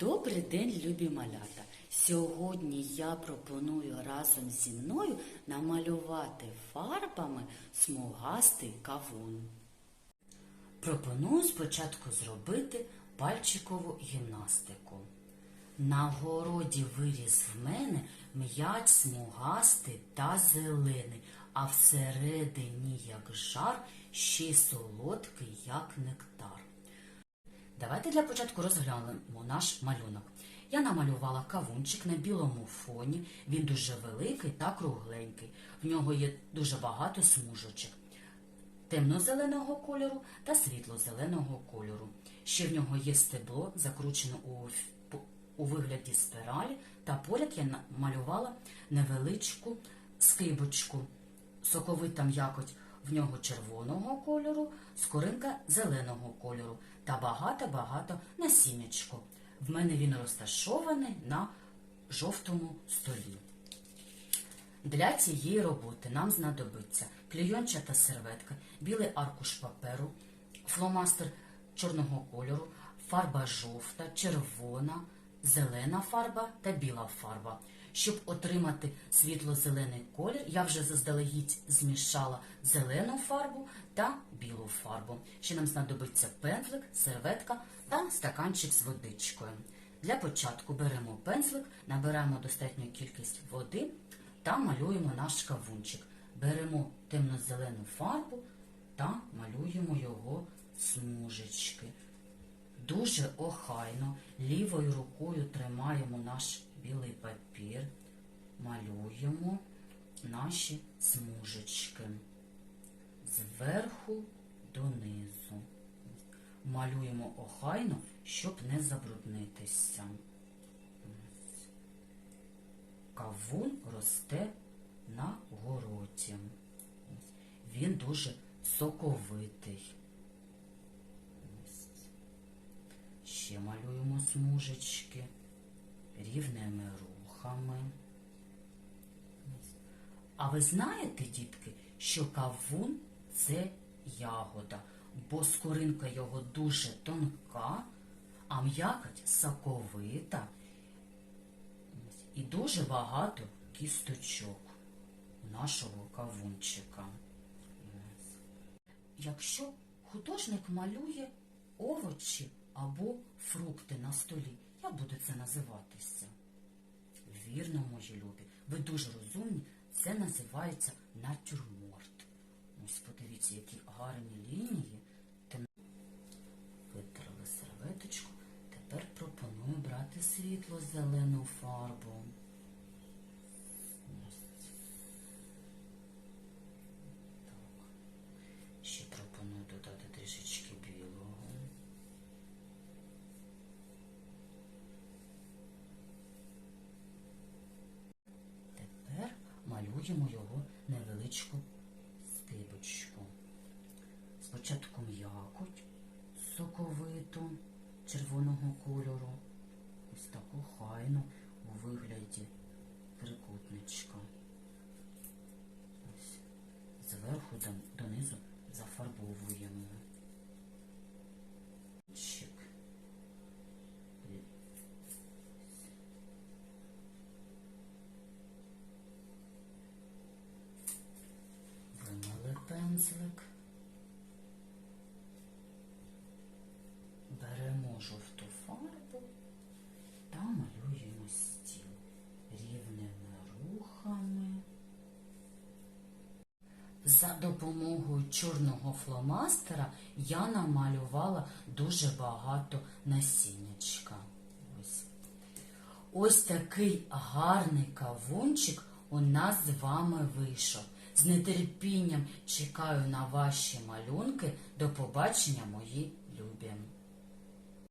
Добрий день, любі малята! Сьогодні я пропоную разом зі мною намалювати фарбами смугастий кавун. Пропоную спочатку зробити пальчикову гімнастику. На городі виріс в мене м'яч смугастий та зелений, а всередині, як жар, ще й солодкий, як нектар. Давайте для початку розглянемо наш малюнок. Я намалювала кавунчик на білому фоні. Він дуже великий та кругленький. В нього є дуже багато смужочок темно-зеленого кольору та світло-зеленого кольору. Ще в нього є стебло, закручене у, у вигляді спіралі, та поряд я намалювала невеличку скибочку. Соковита м'якоть в нього червоного кольору, скоринка зеленого кольору та багато-багато насіннячко. В мене він розташований на жовтому столі. Для цієї роботи нам знадобиться клейончата серветка, білий аркуш паперу, фломастер чорного кольору, фарба жовта, червона, зелена фарба та біла фарба. Щоб отримати світло-зелений колір, я вже заздалегідь змішала зелену фарбу та білу фарбу. Ще нам знадобиться пензлик, серветка та стаканчик з водичкою. Для початку беремо пензлик, набираємо достатню кількість води та малюємо наш кавунчик. Беремо темно-зелену фарбу та малюємо його смужечки. Дуже охайно лівою рукою тримаємо наш білий папір, малюємо наші смужечки зверху донизу. Малюємо охайно, щоб не забруднитися. Кавун росте на городі. Він дуже соковитий. Ще малюємо смужечки рівними рухами. А ви знаєте, дітки, що кавун це ягода, бо скоринка його дуже тонка, а м'якоть соковита і дуже багато кісточок нашого кавунчика. Якщо художник малює овочі або фрукти на столі, як буде це називатися? Вірно, мої любі, ви дуже розумні, це називається натюрморт. Ось подивіться, які гарні лінії. Витерли серветочку. Тепер пропоную брати світло-зелену фарбу. Ось. Так. Ще пропоную додати трішечки білого. Тепер малюємо його невеличку скибочку. Спочатку м'якоть соковиту червоного кольору. Ось таку хайну у вигляді трикутничка. Ось. Зверху донизу зафарбовуємо. Пензлик. Беремо жовту фарбу та малюємо стіл рівними рухами. За допомогою чорного фломастера я намалювала дуже багато насіннячка. Ось. Ось такий гарний кавунчик у нас з вами вийшов. З нетерпінням чекаю на ваші малюнки. До побачення, мої любі.